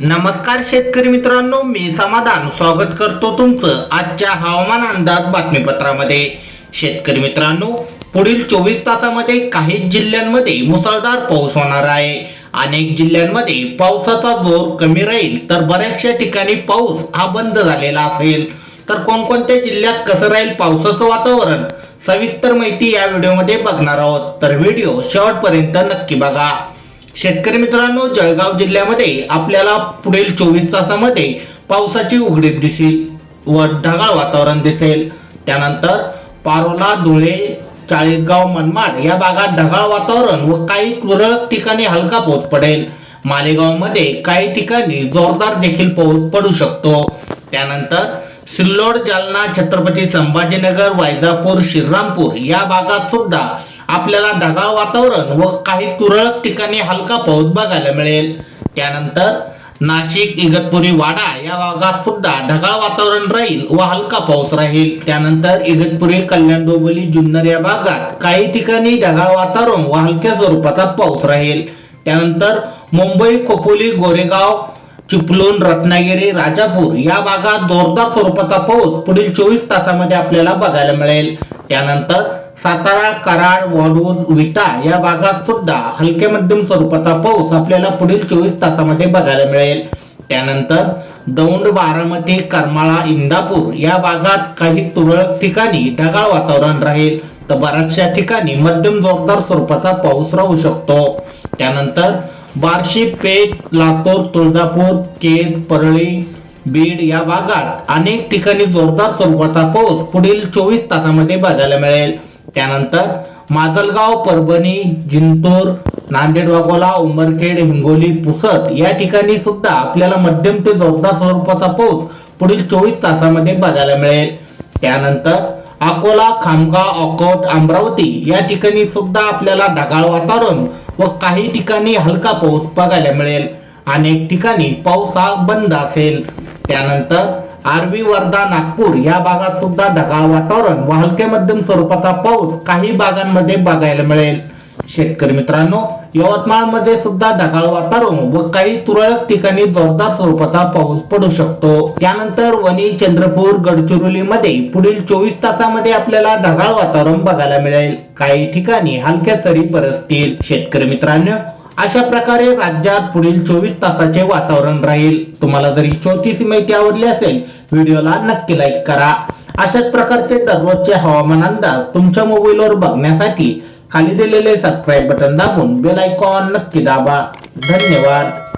नमस्कार शेतकरी मित्रांनो मी समाधान. स्वागत करतो तुमचं आजच्या हवामान अंदाज बातमीपत्रामध्ये. शेतकरी मित्रांनो पुढील चोवीस तासामध्ये काही जिल्ह्यांमध्ये मुसळधार पाऊस होणार आहे. अनेक जिल्ह्यांमध्ये पावसाचा जोर कमी राहील तर बऱ्याचशा ठिकाणी पाऊस हा बंद झालेला असेल. तर कोणकोणत्या जिल्ह्यात कसं राहील पावसाचं वातावरण? सविस्तर माहिती या व्हिडिओमध्ये बघणार आहोत. तर व्हिडिओ शेवटपर्यंत नक्की बघा. शेतकरी मित्रांनो जळगाव जिल्ह्यामध्ये आपल्याला पुढील चोवीस तासामध्ये पावसाची उघडीप दिसेल व ढगाळ वातावरण दिसेल. त्यानंतर पारोला धुळे चाळीसगाव मनमाड या भागात ढगाळ वातावरण व काही तुरळक ठिकाणी हलका पाऊस पडेल. मालेगावमध्ये काही ठिकाणी जोरदार देखील पाऊस पडू शकतो. त्यानंतर सिल्लोड जालना छत्रपती संभाजीनगर वैजापूर श्रीरामपूर या भागात सुद्धा आपल्याला ढगाळ वातावरण व काही तुरळक ठिकाणी हलका पाऊस बघायला मिळेल. त्यानंतर नाशिक इगतपुरी वाडा या भागात सुद्धा ढगाळ वातावरण राहील व हलका पाऊस राहील. त्यानंतर इगतपुरी कल्याण डोंबिवली जुन्नर या भागात काही ठिकाणी ढगाळ वातावरण व हलक्या स्वरूपाचा पाऊस राहील. त्यानंतर मुंबई खोपोली गोरेगाव चिपलून रत्नागिरी राजापूर या भागात जोरदार स्वरूपाचा पाऊस पुढील चोवीस तासामध्ये आपल्याला बघायला मिळेल. त्यानंतर सातारा कराड वडूद विटा या भागात सुद्धा हलक्या मध्यम स्वरूपाचा पाऊस आपल्याला पुढील चोवीस तासामध्ये बघायला मिळेल. त्यानंतर दौंड बारामती करमाळा इंदापूर या भागात काही तुरळक ठिकाणी ढगाळ वातावरण राहील. तर बऱ्याचशा ठिकाणी मध्यम जोरदार स्वरूपाचा पाऊस राहू शकतो. त्यानंतर बार्शी पेठ लातूर तुळजापूर केज परळी बीड या भागात अनेक ठिकाणी जोरदार स्वरूपाचा पाऊस पुढील चोवीस तासामध्ये बघायला मिळेल. त्यानंतर माजलगाव परभणी जिंतूर नांदेड वाघोला उमरखेड हिंगोली पुसद या ठिकाणी सुद्धा आपल्याला मध्यम ते जोरदार स्वरूपाचा पाऊस पुढील चोवीस तासामध्ये बघायला मिळेल. त्यानंतर अकोला खामगाव अकोट अमरावती या ठिकाणी सुद्धा आपल्याला ढगाळ वातावरण व काही ठिकाणी हलका पाऊस बघायला मिळेल. अनेक ठिकाणी पाऊस हा बंद असेल. त्यानंतर आरवी वर्धा नागपूर या भागात सुद्धा ढगाळ वातावरण. व हलक्या मध्यम स्वरूपाचा पाऊस काही भागांमध्ये बघायला मिळेल. शेतकरी मित्रांनो यवतमाळमध्ये सुद्धा ढगाळ वातावरण व काही तुरळक ठिकाणी जोरदार स्वरूपाचा पाऊस पडू शकतो. त्यानंतर वणी चंद्रपूर गडचिरोलीमध्ये पुढील चोवीस तासामध्ये आपल्याला ढगाळ वातावरण बघायला मिळेल. काही ठिकाणी हलक्या सरी बरसतील शेतकरी मित्रांनो अशा प्रकारे राज्यात पुढील चोवीस तासाचे वातावरण राहील. तुम्हाला जर ही छोटीशी माहिती आवडली असेल व्हिडिओला नक्की लाईक करा. अशाच प्रकारचे दररोजचे हवामान अंदाज तुमच्या मोबाईलवर बघण्यासाठी खाली दिलेले सबस्क्राईब बटन दाबून बेल आयकॉन नक्की दाबा. धन्यवाद.